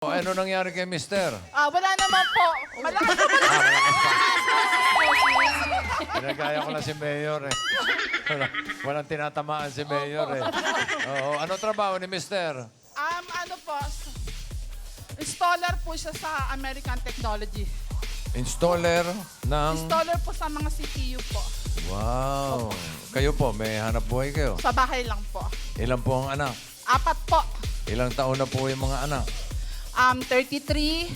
O, ano nangyari kay mister? Ah, wala naman po. Malakas na Ah. Pinagaya ko lang si Mayor eh. Wala, walang tinatamaan si Mayor eh. Oo, ano trabaho ni mister? Um, ano po, installer po siya sa American Technology. Installer ng... Installer po sa mga CPU po. Wow. Kayo po, may hanap buhay kayo. Sa bahay lang po. Ilan po ang anak? Apat po. Ilang taon na po yung mga anak? Um, 33,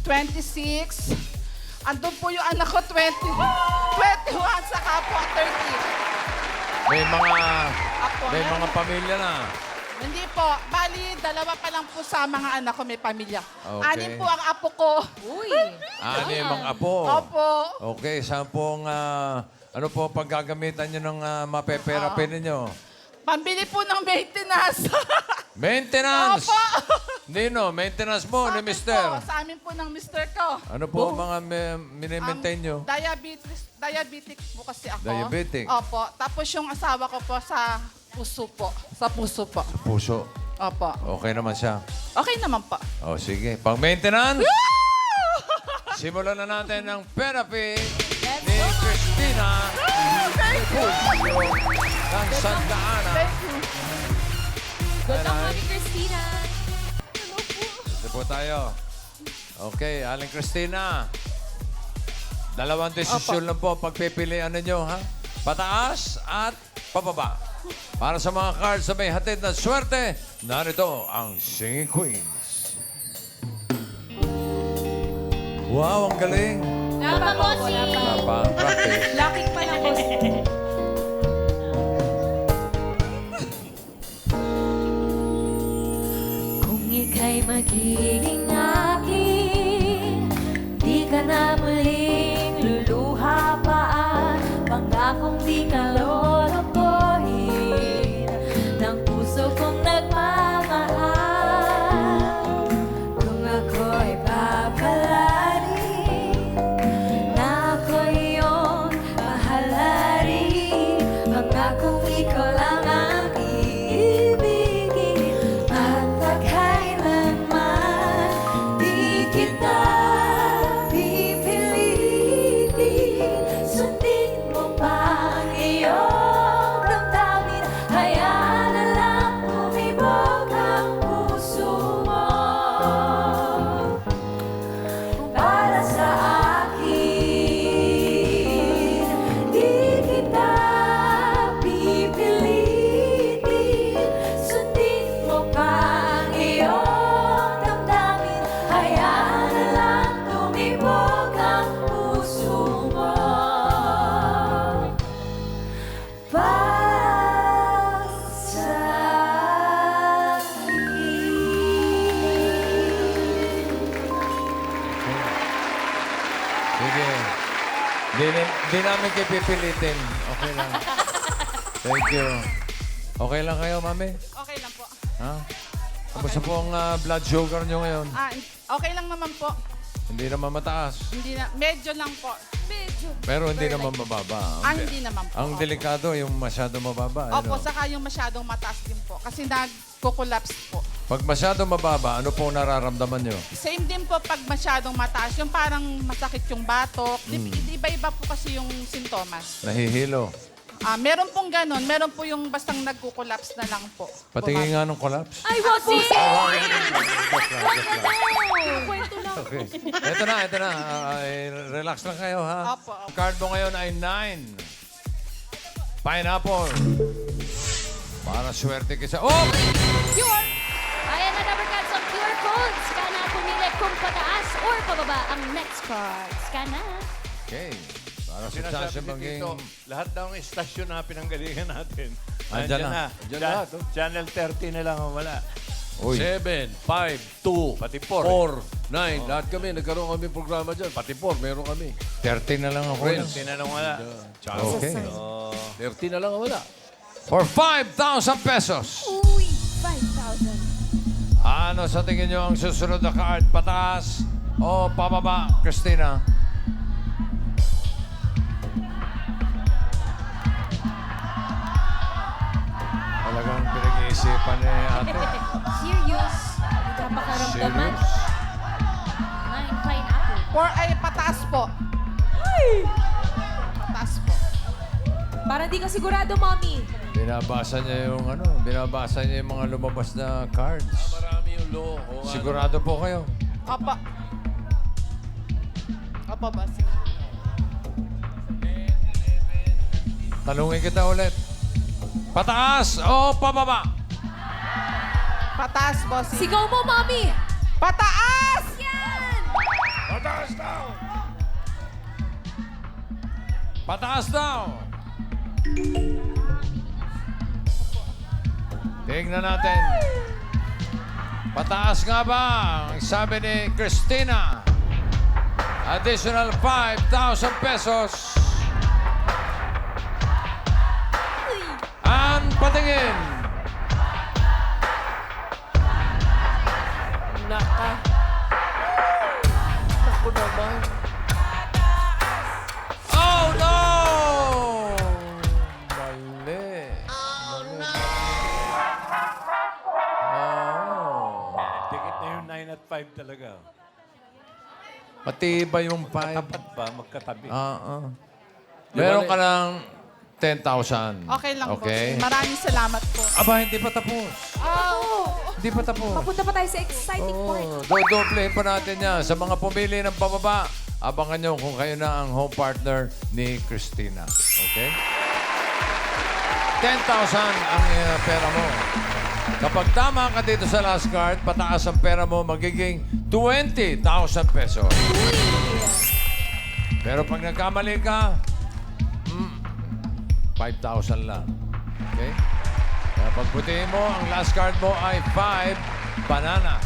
26, andun po yung anak ko, 20, 21, saka po 30. May mga... Apo, May mga pamilya na. Hindi po. Bali, dalawa pa lang po sa mga anak ko may pamilya. Okay. Anim po ang apo ko. Uy! Ani mga apo. Opo. Okay, saan pong... ah, ano po pag gagamitan nyo ng uh, mapeperapi ninyo? Pambili po ng maintenance. Maintenance! Opo. Nino, maintenance mo Sa ni mister. Po, sa amin po ng mister ko. Ano po ang mga me- minimaintain nyo? Diabetes, diabetic po kasi ako. Diabetic? Opo. Tapos yung asawa ko po sa puso po. Sa puso po. Puso. Opo. Okay naman siya. Okay naman po. O sige, pang maintenance. Simulan na natin ng therapy ni Christina Puso ng Santa Ana. Thank you. Good luck, Mami Christina! Ito po tayo. Okay, Aling Christina. Dalawang desisyon lang po pagpipilian ninyo, ha? Pataas at pababa. Para sa mga cards na may hatid na swerte, narito ang Singing Queens. Wow, ang galing. Napabossing! Napa-practice. Lucky pa lang, boss. magiging Di, di namin kayo pipilitin. Okay lang. Thank you. Okay lang kayo, mami? Okay lang po. Ha? Kamusta po ang ah, blood sugar nyo ngayon? Ah, okay lang naman po. Hindi naman mataas. Hindi na, medyo lang po. Medyo. Pero hindi naman mababa. Ah, hindi naman po. Ang delikado, yung masyado mababa. Opo, ano? saka yung masyadong mataas din po. Kasi nagko-collapse. Pag masyado mababa, ano po nararamdaman nyo? Same din po pag masyadong mataas. Yung parang masakit yung batok. Di- Hmm. Iba-iba po kasi yung sintomas. Nahihilo. Ah, meron pong ganun. Meron po yung bastang nagko-collapse na lang po. Patingin nga ng collapse. Ay, bossing! Kwento lang Okay. Ito na, ito na. Ah, ay, relax lang kayo, ha? Opo, opo. Ang card mo ngayon ay 9. Pineapple. Para swerte ka sa... Oh! QR! Ayan kung pataas or pababa ang next card. Scan na. Okay. Para sa Sinasabi chance ni maging... Tito, lahat daw ng istasyon na pinanggalingan natin. Andyan Andyan na. Andyan Andyan na. lahat, oh. Channel 30 na lang ang wala. Uy. 7, 5, 2, Pati four, 4, 9. Lahat kami, nagkaroon kami programa dyan. Pati 4, meron kami. 30 na lang ako. 30 na lang wala. Okay. Oh, 30 na lang ang wala. For 5,000 pesos. Uy, 5,000. Ano sa tingin nyo ang susunod na card? Pataas o pababa, Christina? Talagang pinag-iisipan ni ate. Serious. Napakaramdaman. Nine pineapple. Four ay pataas po. Pataas po. Para di ka sigurado, mommy. Binabasa niya yung ano, binabasa niya yung mga lumabas na cards. Marami yung low. O, ano. Sigurado po kayo. Apa. Apa ba? Sige. Talungin kita ulit. Pataas o pababa? Pataas, bossing. Sigaw mo, mommy. Pataas! Yan! Pataas daw! Pataas daw. Tingnan natin. Pataas nga ba? Ang sabi ni Christina. Additional 5,000 pesos. Ang patingin. Naka. Naku naman. Yung 9 at 5 talaga. Matibay yung 5. Tapat ba? Magkatabi. Oo. Meron ka ng 10,000. Okay lang, Okay. bossing. Maraming salamat po. Aba, hindi pa tapos. Oh. Hindi pa tapos. Papunta pa tayo sa exciting part. Oh, dodoblehin pa natin yan. Sa mga pumili ng pababa, abangan nyo kung kayo na ang home partner ni Christina. Okay? 10,000 ang uh, pera mo. Kapag tama ka dito sa last card, pataas ang pera mo, magiging 20,000 pesos. Pero pag nagkamali ka, mm, 5,000 lang. Okay? Kaya pagputihin mo, ang last card mo ay 5 bananas.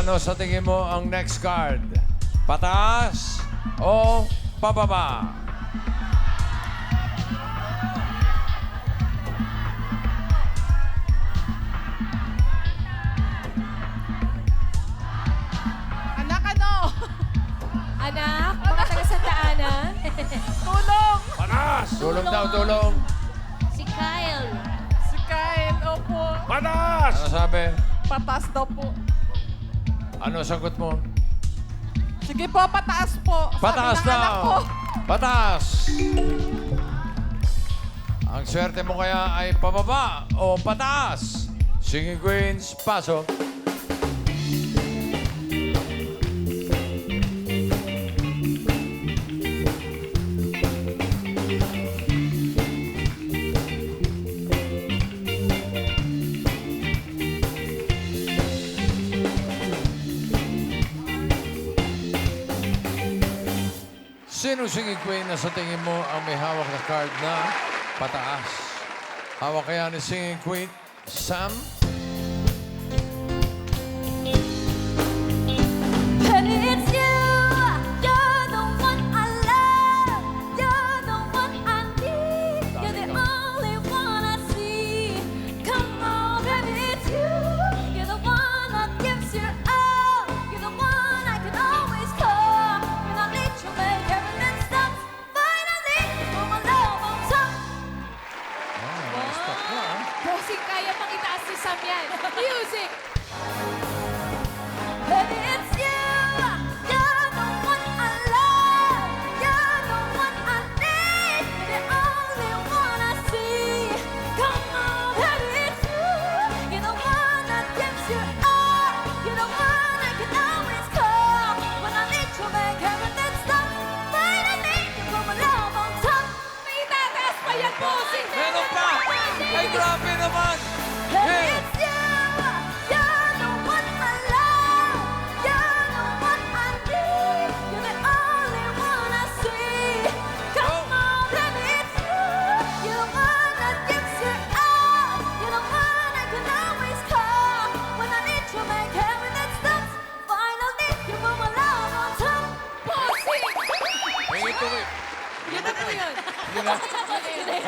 Ano sa tingin mo ang next card? Pataas o pababa? Panas! Tulong daw, tulong. Si Kyle. Si Kyle, opo. Panas! Ano sabi? Pataas daw po. Ano sagot mo? Sige po, pataas po. Sabi Pataas ko. daw. Pataas. Ang swerte mo kaya ay pababa o pataas? Singing Queens, pasok. Sino singing queen na sa tingin mo ang may hawak na card na pataas? Hawak kaya ni singing queen Sam?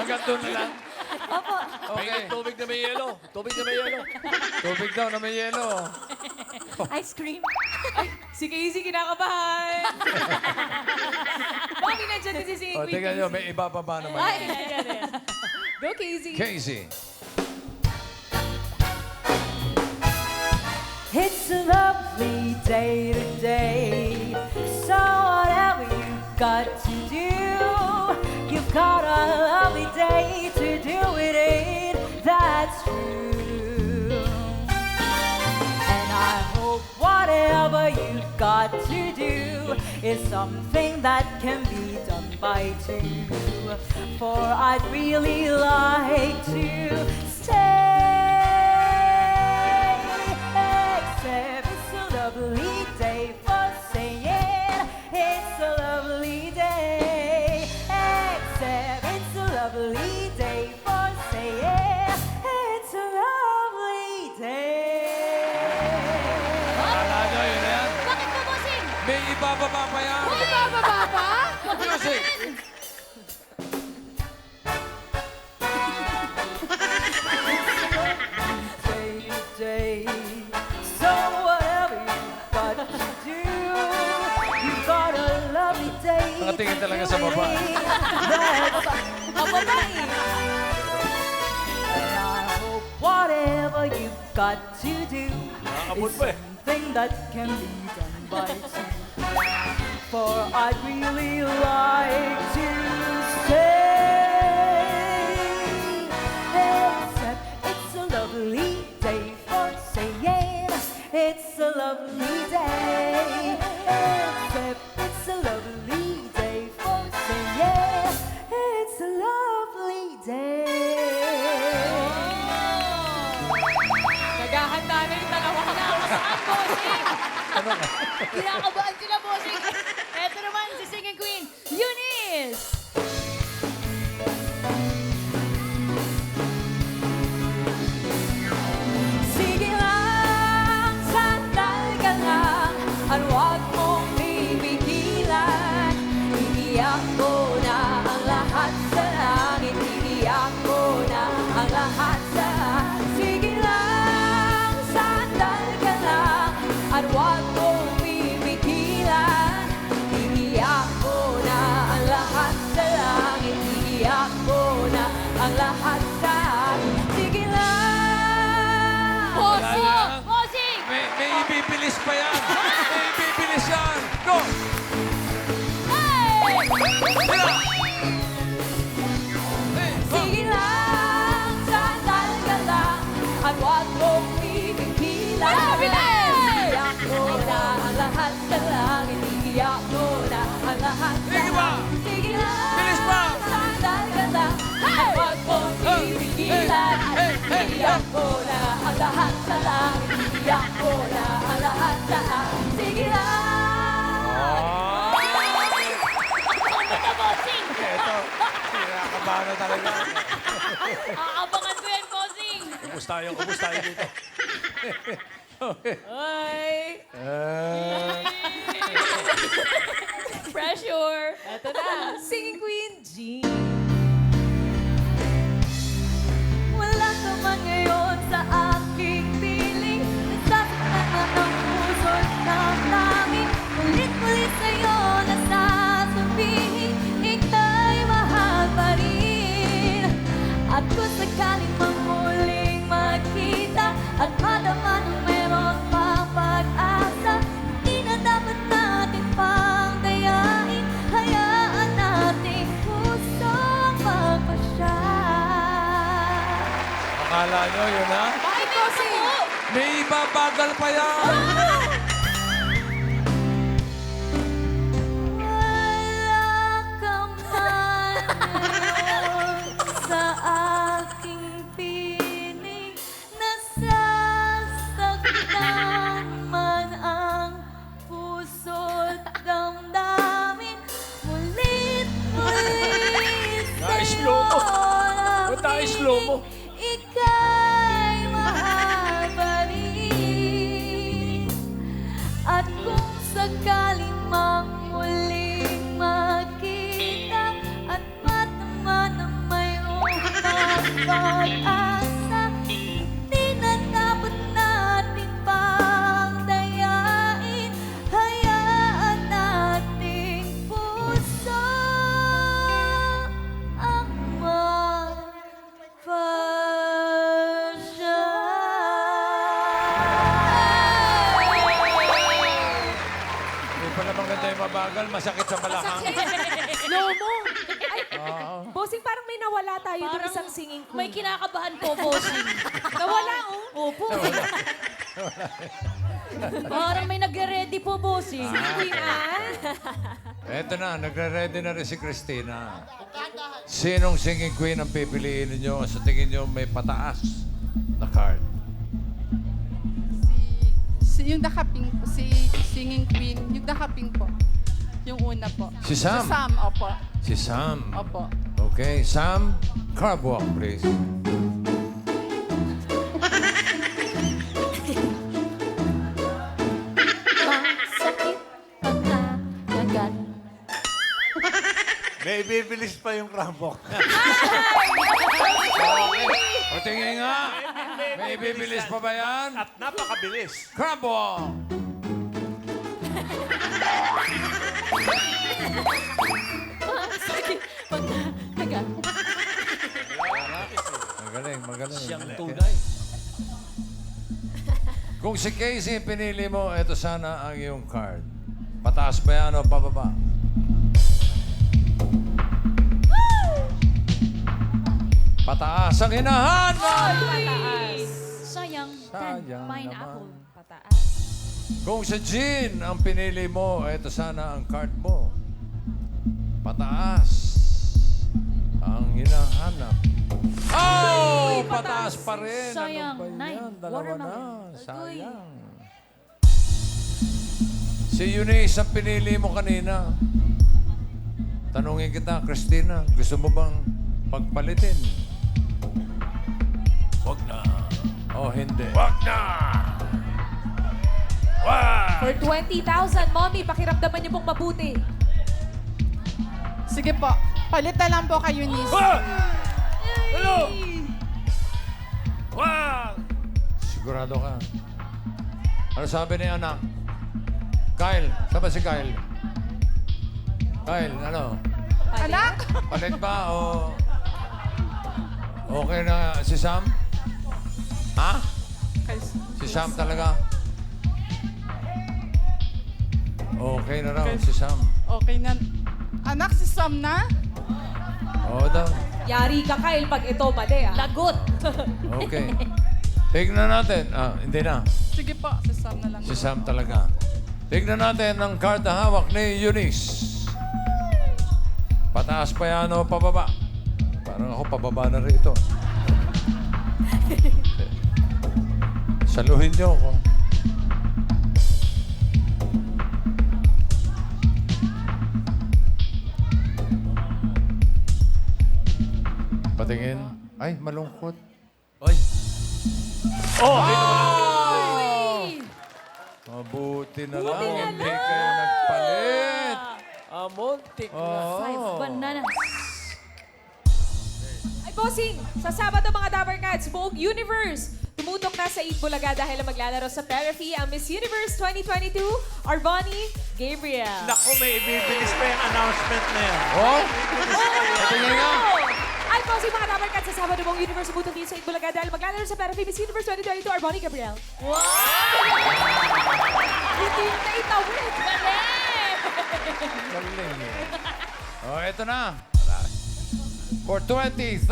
Hanggang doon na lang. Opo. Okay. Tubig na may yelo. Tubig na may yelo. Tubig daw na may yelo. Ice cream. Ay, si Casey kinakabahan. Mami, nandiyan din si O, Queen tingnan nyo, Casey. may iba pa ba naman? Ay, Go, Casey. Casey. It's a lovely day today. So whatever you've got to do, you've got a lovely day to do it in. That's true. And I hope whatever you've got to do is something that can be done by two. For I'd really like to stay. Except it's a lovely May ibababa pa yan. May bababa pa? Music! day to day. So whatever you've got to do, you've got a lovely day. Nakatingin talaga sa baba. hope whatever you've got to do Nakakabot is eh. something that can be done by two. For I'd really like to say, At langit Iiyak ko na ang lahat Sige Sige lang, Bilis pa! sandal ka At huwag mong pipigilan Iiyak ko na ang lahat sa langit Iiyak ko na ang lahat sa langit Sige Ah, kinakabahan na talaga. Aabangan ko yan, bossing! Kubus tayo, kubus tayo dito. Ah, Pressure! Ito na, Singing Queen Jean. Akala nyo, yun na? Bakit bossing? May ibabagal pa yan. Wala ka man sa aking piling Nasasaktan man ang puso't damdamin Mulit-mulit Na-slow mo. Ba't na-slow mo? up. Opo. Parang may nagre-ready po, bossing. Queen Anne. Eto na, nagre-ready na rin si Christina. Sinong singing queen ang pipiliin ninyo sa tingin nyo may pataas na card? Si, si yung nakaping po, si singing queen, yung nakaping po. Yung una po. Si Sam? Si Sam, opo. Si Sam. Opo. Okay, Sam, crab walk, please. May bibilis pa yung rambok. O tingin nga, may bibilis pa ba yan? At napakabilis. Masakit pagkakagat. Magaling, magaling. Siyang tunay. Kung si Casey pinili mo, ito sana ang iyong card. Pataas ba yan o pababa? Pataas ang hinahan! Pataas. Sayang. Sayang Ten. Pineapple. Pataas. Kung si Jean ang pinili mo, ito sana ang card mo. Pataas ang hinahanap. Oh! Pataas pa rin. Sayang. Ano ba Nine. yan? Dalawa na. Watermelon. Sayang. Si Eunice ang pinili mo kanina. Tanungin kita, Christina, gusto mo bang pagpalitin? Wag na. O hindi? Wag na! Wag! For 20,000, mommy, pakiramdaman niyo pong mabuti. Sige po. Palit na lang po kayo ni Wag! Ano? Wag! Sigurado ka. Ano sabi ni anak? Kyle, saan ba si Kyle? Kyle, ano? Anak! Palit ba o... Okay na si Sam? Ha? Si Sam talaga? Okay na raw si Sam. Okay na. Anak, si Sam na? Oo daw. Yari ka, Kyle, pag ito mali, ah. Lagot. Okay. Tignan natin. Ah, hindi na. Sige po, si Sam na lang. Si Sam talaga. Tignan natin ang card na hawak ni Eunice. Pataas pa yan o pababa? Parang ako pababa na rito. Saluhin niyo ako. Patingin. Ay, malungkot. Oy. Oh, na. Mabuti na lang. Hindi kayo nagpalit. Amontik na. Five Oo. bananas. Ay, bossing, sa Sabado mga Dabber Cats, buong universe, tumutok na sa Eat Bulaga dahil maglalaro sa Therapy ang Miss Universe 2022, Arboni Gabriel. Naku, may ibibilis pa yung announcement na yan. Oh? Patingin nga. Ay, bossing mga Dabber Cats, sa Sabado buong universe, tumutok din sa Bulaga dahil maglalaro sa Therapy Miss Universe 2022, Arboni Gabriel. Wow! Hindi na itawid. Galing eh. Oh, eto na. For 20,000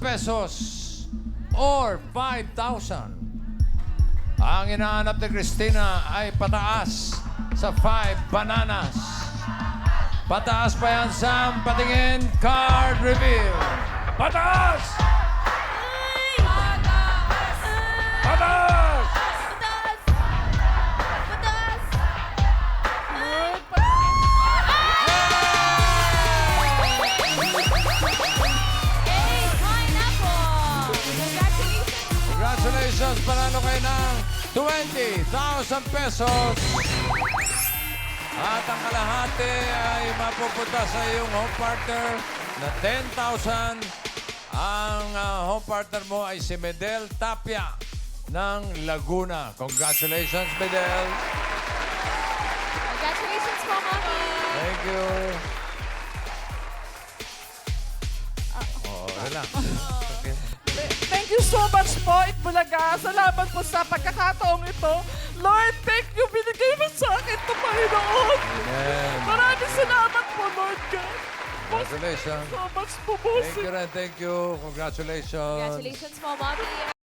pesos or 5,000. Ang inaanap ni Christina ay pataas sa 5 bananas. Pataas pa yan, Sam. Patingin. Card reveal. Pataas! Pataas! 20,000 pesos. At ang kalahati ay mapupunta sa iyong home partner na 10,000. Ang ah, home partner mo ay si Medel Tapia ng Laguna. Congratulations, Medel. Congratulations po, mommy. Thank you. Oh, relax. you so much po, Itbulaga. Salamat po sa pagkakataong ito. Lord, thank you. Binigay mo sa akin ito, Panginoon. Amen. Maraming salamat po, Lord God. Congratulations. So much po, Thank you, Ren. Thank you. Congratulations. Congratulations po, Mommy.